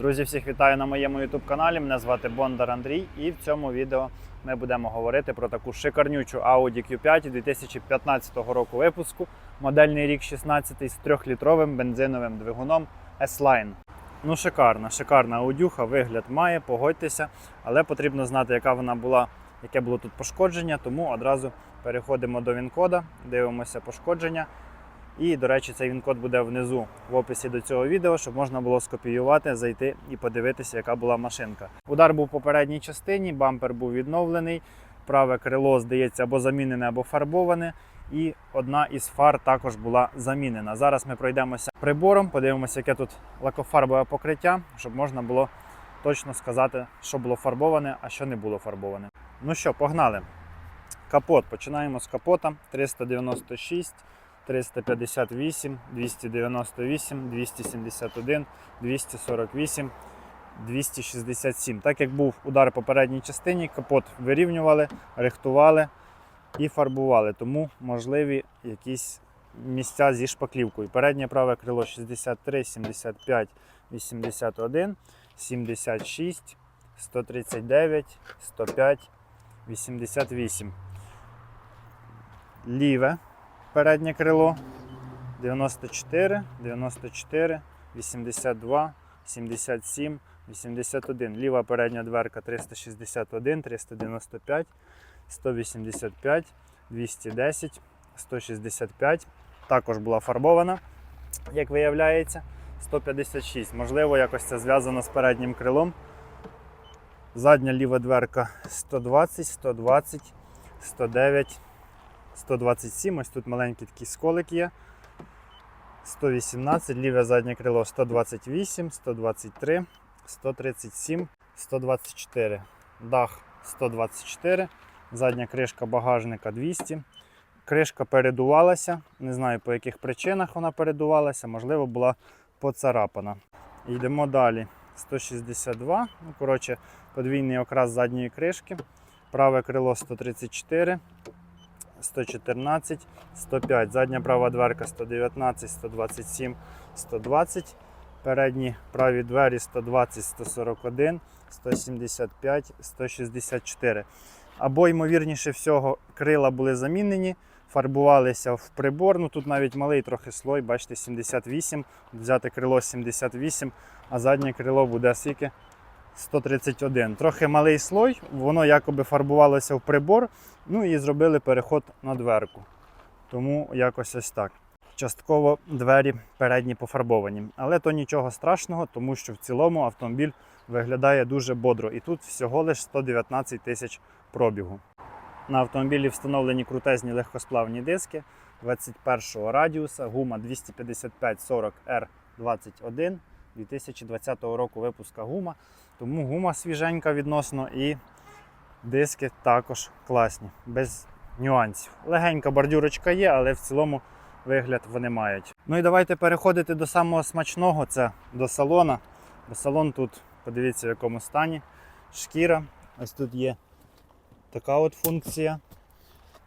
Друзі, всіх вітаю на моєму YouTube каналі. Мене звати Бондар Андрій, і в цьому відео ми будемо говорити про таку шикарнючу Audi Q5 2015 року випуску, модельний рік 16 з 3-літровим бензиновим двигуном S-Line. Ну, шикарна, шикарна аудюха, вигляд має, погодьтеся, але потрібно знати, яка вона була, яке було тут пошкодження, тому одразу переходимо до він-кода, дивимося пошкодження. І, до речі, цей він-код буде внизу в описі до цього відео, щоб можна було скопіювати, зайти і подивитися, яка була машинка. Удар був в попередній частині, бампер був відновлений, праве крило, здається, або замінене, або фарбоване. І одна із фар також була замінена. Зараз ми пройдемося прибором, подивимося, яке тут лакофарбове покриття, щоб можна було точно сказати, що було фарбоване, а що не було фарбоване. Ну що, погнали. Капот. Починаємо з капота 396. 358, 298, 271, 248, 267. Так як був удар в попередній частині, капот вирівнювали, рихтували і фарбували, тому можливі якісь місця зі шпаклівкою. Переднє праве крило 63, 75, 81, 76, 139, 105, 88. Ліве переднє крило 94, 94, 82, 77, 81. Ліва передня дверка 361, 395, 185, 210, 165. Також була фарбована, як виявляється, 156. Можливо, якось це зв'язано з переднім крилом. Задня ліва дверка 120, 120, 109. 127, ось тут маленький такий сколик є. 118, ліве заднє крило 128, 123, 137, 124. Дах 124, задня кришка багажника 200. Кришка передувалася. Не знаю по яких причинах вона передувалася, можливо, була поцарапана. Йдемо далі. 162. Ну, коротше, подвійний окрас задньої кришки. Праве крило 134. 114, 105, задня права дверка 119, 127, 120, передні праві двері 120, 141, 175, 164. Або, ймовірніше всього, крила були замінені, фарбувалися в прибор. Ну Тут навіть малий трохи слой, бачите, 78, взяти крило 78, а заднє крило буде скільки? 131. Трохи малий слой, воно якоби фарбувалося в прибор, ну і зробили переход на дверку. Тому якось ось так. Частково двері передні пофарбовані. Але то нічого страшного, тому що в цілому автомобіль виглядає дуже бодро. І тут всього лише 119 тисяч пробігу. На автомобілі встановлені крутезні легкосплавні диски 21 го радіуса, гума 255-40 R21 2020 року випуска гума. Тому гума свіженька відносно і диски також класні, без нюансів. Легенька бордюрочка є, але в цілому вигляд вони мають. Ну і давайте переходити до самого смачного, це до салона. Бо салон тут, подивіться, в якому стані. Шкіра. Ось тут є така от функція.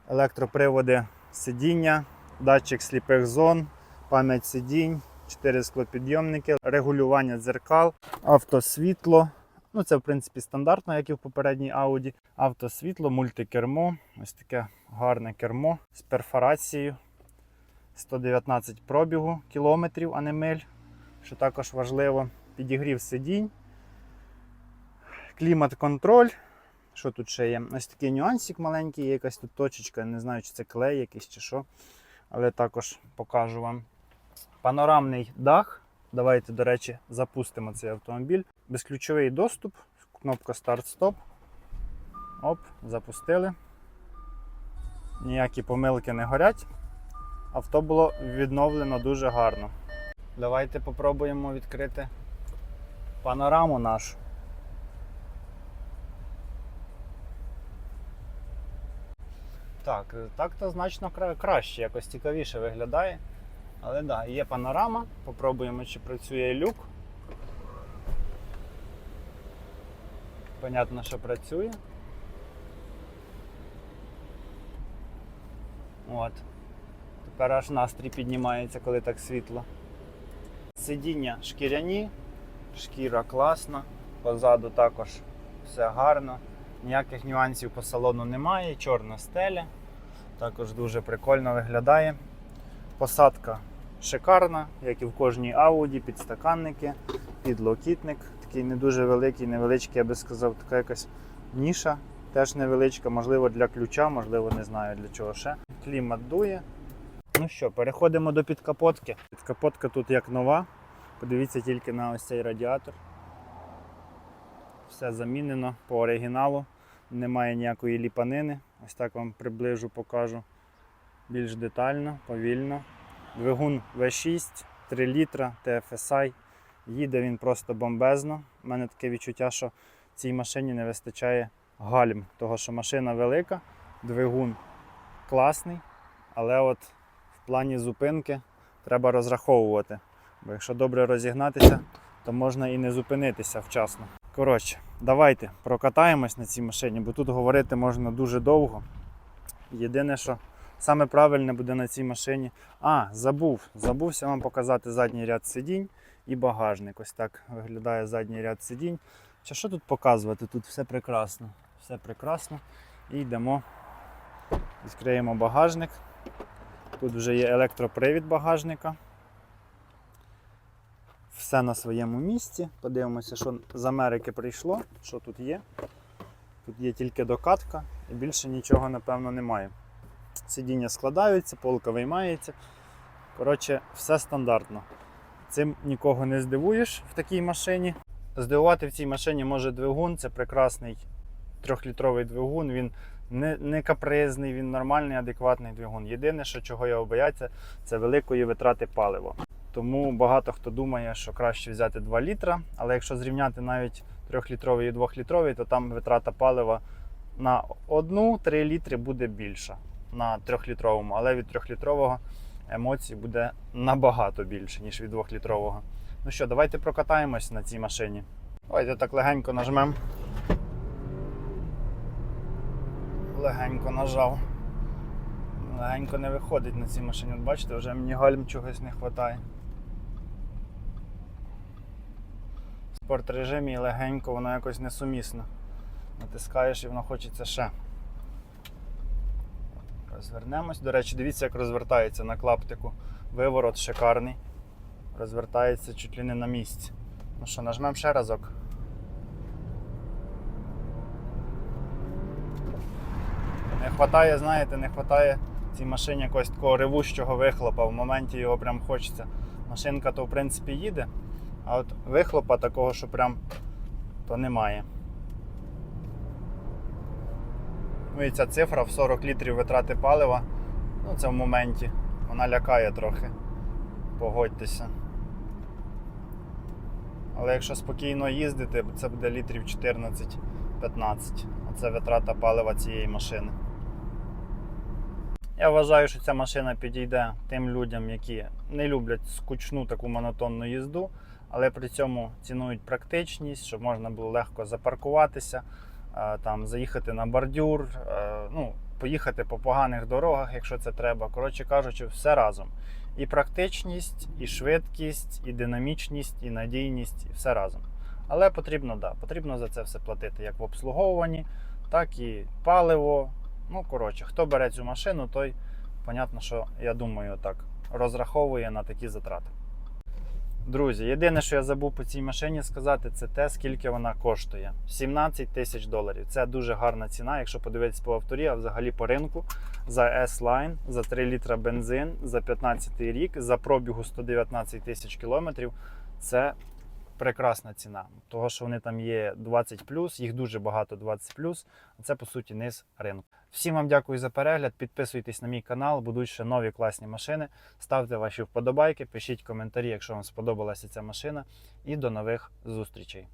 Електроприводи сидіння, датчик сліпих зон, пам'ять сидінь. 4 склопідйомники, регулювання дзеркал, автосвітло. Ну, Це, в принципі, стандартно, як і в попередній Audi. Автосвітло, мультикермо. Ось таке гарне кермо з перфорацією. 119 пробігу кілометрів, а не миль, що також важливо. Підігрів сидінь, клімат-контроль. Що тут ще є? Ось такий нюансик маленький, є якась тут точечка, не знаю, чи це клей якийсь чи що. Але також покажу вам. Панорамний дах. Давайте, до речі, запустимо цей автомобіль. Безключовий доступ, кнопка старт-стоп. Оп, запустили. Ніякі помилки не горять. Авто було відновлено дуже гарно. Давайте попробуємо відкрити панораму нашу. Так, так-то значно кра- краще, якось цікавіше виглядає. Але так, да, є панорама. Попробуємо, чи працює люк. Понятно, що працює. От. Тепер аж настрій піднімається, коли так світло. Сидіння шкіряні, Шкіра класна, позаду також все гарно. Ніяких нюансів по салону немає. Чорна стеля. Також дуже прикольно виглядає. Посадка шикарна, як і в кожній Audi, підстаканники, підлокітник. Такий не дуже великий, невеличкий, я би сказав, така якась ніша, теж невеличка, можливо, для ключа, можливо, не знаю для чого ще. Клімат дує. Ну що, переходимо до підкапотки. Підкапотка тут як нова. Подивіться тільки на ось цей радіатор. Все замінено по оригіналу. Немає ніякої ліпанини. Ось так вам приближу, покажу більш детально, повільно. Двигун V6, 3 літра, TFSI. Їде він просто бомбезно. У мене таке відчуття, що цій машині не вистачає гальм, того що машина велика, двигун класний, але от в плані зупинки треба розраховувати. Бо якщо добре розігнатися, то можна і не зупинитися вчасно. Коротше, давайте прокатаємось на цій машині, бо тут говорити можна дуже довго. Єдине, що саме правильне буде на цій машині. А, забув. Забувся вам показати задній ряд сидінь і багажник. Ось так виглядає задній ряд сидінь. Чи що тут показувати? Тут все прекрасно. Все прекрасно. І йдемо, відкриємо багажник. Тут вже є електропривід багажника. Все на своєму місці. Подивимося, що з Америки прийшло, що тут є. Тут є тільки докатка і більше нічого, напевно, немає. Сидіння складаються, полка виймається. Коротше, все стандартно. Цим нікого не здивуєш в такій машині. Здивувати в цій машині може двигун, це прекрасний трьохлітровий двигун. Він не, не капризний, він нормальний, адекватний двигун. Єдине, що чого його бояться, це великої витрати палива. Тому багато хто думає, що краще взяти 2 літра, але якщо зрівняти навіть 3-літровий і 2-літровий, то там витрата палива на 1-3 літри буде більша на 3-літровому, але від 3-літрового емоцій буде набагато більше, ніж від 2-літрового. Ну що, давайте прокатаємось на цій машині. Давайте так легенько нажмемо. Легенько нажав. Легенько не виходить на цій машині. От бачите, вже мені гальм чогось не вистачає. В спорт режимі легенько воно якось несумісно. Натискаєш і воно хочеться ще. Розвернемось. До речі, дивіться, як розвертається на клаптику. Виворот шикарний. Розвертається чуть ли не на місці. Ну що, нажмемо ще разок. Не вистачає, знаєте, не вистачає цій машині якогось такого ревущого вихлопа. В моменті його прям хочеться. Машинка то в принципі їде, а от вихлопа такого, що прям то немає. Ну і ця цифра в 40 літрів витрати палива. Ну це в моменті. Вона лякає трохи. Погодьтеся. Але якщо спокійно їздити, це буде літрів 14-15. Оце витрата палива цієї машини. Я вважаю, що ця машина підійде тим людям, які не люблять скучну таку монотонну їзду, але при цьому цінують практичність, щоб можна було легко запаркуватися, там, заїхати на бордюр, е, ну, поїхати по поганих дорогах, якщо це треба. Коротше кажучи, все разом. І практичність, і швидкість, і динамічність, і надійність, і все разом. Але потрібно, да, потрібно за це все платити як в обслуговуванні, так і паливо. Ну, коротше, хто бере цю машину, той, понятно, що я думаю, так, розраховує на такі затрати. Друзі, єдине, що я забув по цій машині сказати, це те, скільки вона коштує. 17 тисяч доларів. Це дуже гарна ціна, якщо подивитись по авторі, а взагалі по ринку за S-Line, за 3 літра бензин, за 15 рік, за пробігу 119 тисяч кілометрів. Це прекрасна ціна. Того, що вони там є 20, їх дуже багато 20 а це по суті низ ринку. Всім вам дякую за перегляд. Підписуйтесь на мій канал, будуть ще нові класні машини. Ставте ваші вподобайки, пишіть коментарі, якщо вам сподобалася ця машина. І до нових зустрічей.